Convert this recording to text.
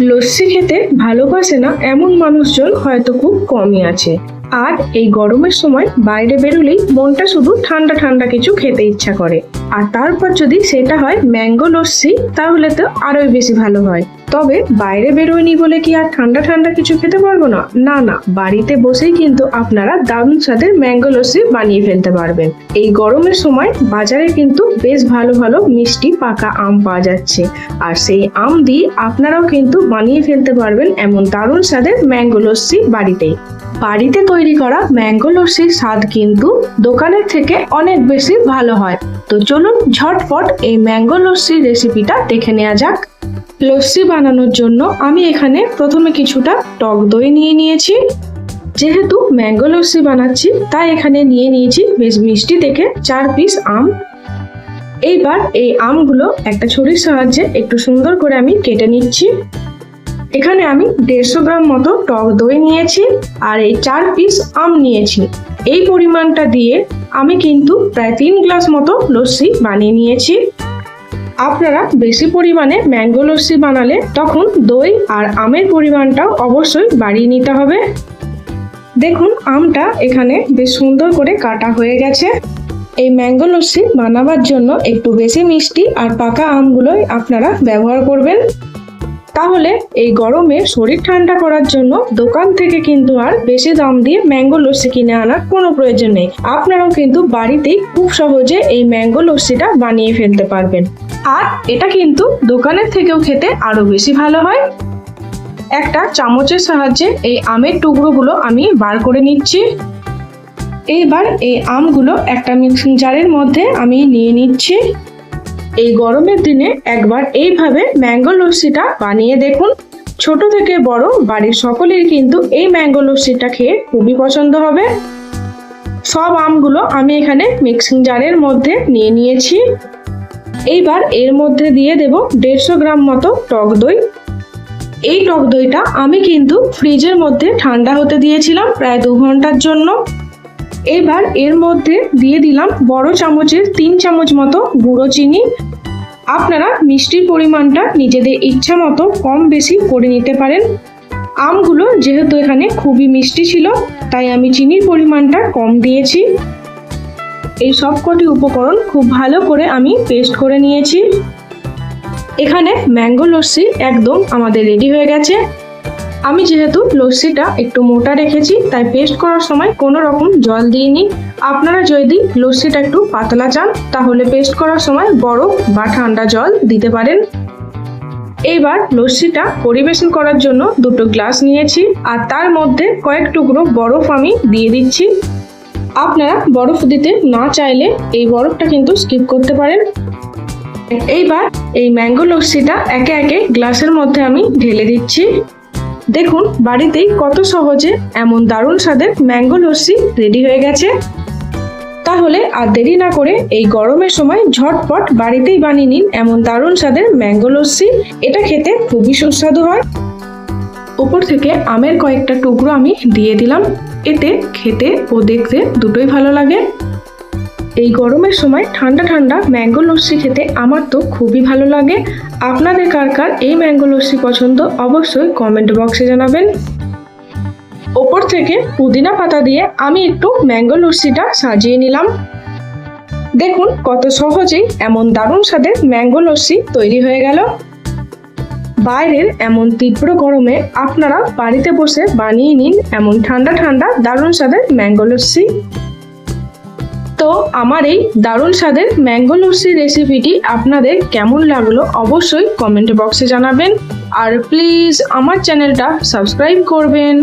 লস্যি খেতে ভালোবাসে না এমন মানুষজন হয়তো খুব কমই আছে। আর এই গরমের সময় বাইরে বেরোলেই মনটা শুধু ঠান্ডা ঠান্ডা কিছু খেতে ইচ্ছা করে। আর তারপর যদি সেটা হয় ম্যাঙ্গো লস্যি তাহলে তো আরোই বেশি ভালো হয়। তবে বাইরে বেরোয়নি বলে কি আর ঠান্ডা ঠান্ডা কিছু খেতে পারব না? না না, বাড়িতে বসেই কিন্তু আপনারা দারুণ স্বাদের ম্যাঙ্গো লস্যি বানিয়ে ফেলতে পারবেন। এই গরমের সময় বাজারে কিন্তু বেশ ভালো ভালো মিষ্টি পাকা আম পাওয়া যাচ্ছে। আর সেই আম দিয়ে আপনারাও কিন্তু বানিয়ে ফেলতে পারবেন এমন দারুণ স্বাদের ম্যাঙ্গো লস্যি বাড়িতেই। বাড়িতে তৈরি করা ম্যাঙ্গো লস্যির স্বাদ কিন্তু দোকানের থেকে অনেক বেশি ভালো হয়। তো চলুন ঝটপট এই ম্যাঙ্গো লস্যির রেসিপিটা দেখে নেওয়া যাক। লস্যি বানানোর জন্য আমি এখানে প্রথমে কিছুটা টক দই নিয়ে নিয়েছি। যেহেতু ম্যাঙ্গো লস্যি বানাচ্ছি, তাই এখানে নিয়ে নিয়েছি বেশ মিষ্টি দেখে চার পিস আম। এইবার এই আমগুলো একটা ছুরির সাহায্যে একটু সুন্দর করে আমি কেটে নিচ্ছি। এখানে আমি দেড়শো গ্রাম মতো টক দই নিয়েছি আর এই চার পিস আম নিয়েছি। এই পরিমাণটা দিয়ে আমি কিন্তু প্রায় তিন গ্লাস মতো লস্যি বানিয়ে নিয়েছি। আপনারা বেশি পরিমাণে ম্যাঙ্গো লস্যি বানালে তখন দই আর আমের পরিমাণটাও অবশ্যই বাড়িয়ে নিতে হবে। দেখুন, আমটা এখানে বেশ সুন্দর করে কাটা হয়ে গেছে। এই ম্যাঙ্গো লস্যি বানাবার জন্য একটু বেশি মিষ্টি আর পাকা আমগুলোই আপনারা ব্যবহার করবেন। তাহলে এই গরমে শরীর ঠান্ডা করার জন্য দোকান থেকে কিন্তু আর বেশি দাম দিয়ে ম্যাঙ্গো লস্যি কিনে আনার কোনো প্রয়োজন নেই। আপনারাও কিন্তু বাড়িতেই খুব সহজে এই ম্যাঙ্গো লস্যিটা বানিয়ে ফেলতে পারবেন। আর এটা কিন্তু দোকানের থেকেও খেতে আরও বেশি ভালো হয়। একটা চামচের সাহায্যে এই আমের টুকরোগুলো আমি বার করে নিচ্ছি। এইবার এই আমগুলো একটা মিক্সিং জারের মধ্যে আমি নিয়ে নিচ্ছি। এই গরমের দিনে একবার এইভাবে ম্যাঙ্গো লস্যিটা বানিয়ে দেখুন। ছোট থেকে বড় বাড়ির সকলের কিন্তু এই ম্যাঙ্গো লস্যিটা খেয়ে খুবই পছন্দ হবে। সব আমগুলো আমি এখানে মিক্সিং জারের মধ্যে নিয়ে নিয়েছি। এইবার এর মধ্যে দিয়ে দেব দেড়শো গ্রাম মতো টক দই। এই টক দইটা আমি কিন্তু ফ্রিজের মধ্যে ঠান্ডা হতে দিয়েছিলাম প্রায় দু ঘণ্টার জন্য। এবার এর মধ্যে দিয়ে দিলাম বড় চামচের তিন চামচ মতো গুঁড়ো চিনি। আপনারা মিষ্টির পরিমাণটা নিজেদের ইচ্ছা মতো কম বেশি করে নিতে পারেন। আমগুলো যেহেতু এখানে খুবই মিষ্টি ছিল, তাই আমি চিনির পরিমাণটা কম দিয়েছি। এই সবকটি উপকরণ খুব ভালো করে আমি পেস্ট করে নিয়েছি। এখানে ম্যাঙ্গো লস্যি একদম আমাদের রেডি হয়ে গেছে। আমি যেহেতু লস্যিটা একটু মোটা রেখেছি, তাই পেস্ট করার সময় কোনো রকম জল দিইনি। আপনারা যদি লস্যিটা একটু পাতলা চান, তাহলে পেস্ট করার সময় বরফ বা ঠান্ডা জল দিতে পারেন। এইবার লস্যিটা পরিবেশন করার জন্য দুটো গ্লাস নিয়েছি, আর তার মধ্যে কয়েক টুকরো বরফ আমি দিয়ে দিচ্ছি। আপনারা বরফ দিতে না চাইলে এই বরফটা কিন্তু স্কিপ করতে পারেন। এইবার এই ম্যাঙ্গো লস্যিটা একে একে গ্লাসের মধ্যে আমি ঢেলে দিচ্ছি। দেখুন, বাড়িতেই কত সহজে এমন দারুণ স্বাদের ম্যাঙ্গো লস্যি রেডি হয়ে গেছে। তাহলে আর দেরি না করে এই গরমের সময় ঝটপট বাড়িতেই বানিয়ে নিন এমন দারুণ স্বাদের ম্যাঙ্গো লস্যি। এটা খেতে খুবই সুস্বাদু হয়। উপর থেকে আমের কয়েকটা টুকরো আমি দিয়ে দিলাম। এতে খেতে ও দেখতে দুটোই ভালো লাগে। এই গরমের সময় ঠান্ডা ঠান্ডা ম্যাঙ্গো লস্যি খেতে আমার তো খুবই ভালো লাগে। আপনাদের কার কার এই ম্যাঙ্গো লস্যি পছন্দ অবশ্যই কমেন্ট বক্সে জানাবেন। ওপর থেকে পুদিনা পাতা দিয়ে আমি একটু ম্যাঙ্গো লস্যিটা সাজিয়ে নিলাম। দেখুন কত সহজেই এমন দারুণ স্বাদের ম্যাঙ্গো লস্যি তৈরি হয়ে গেল। বাইরের এমন তীব্র গরমে আপনারা বাড়িতে বসে বানিয়ে নিন এমন ঠান্ডা ঠান্ডা দারুণ স্বাদের ম্যাঙ্গো লস্যি। তো আমার এই দারুণ স্বাদের ম্যাঙ্গো লস্যি রেসিপিটি আপনাদের কেমন লাগল অবশ্যই কমেন্ট বক্সে জানাবেন। আর প্লিজ আমার চ্যানেলটা সাবস্ক্রাইব করবেন।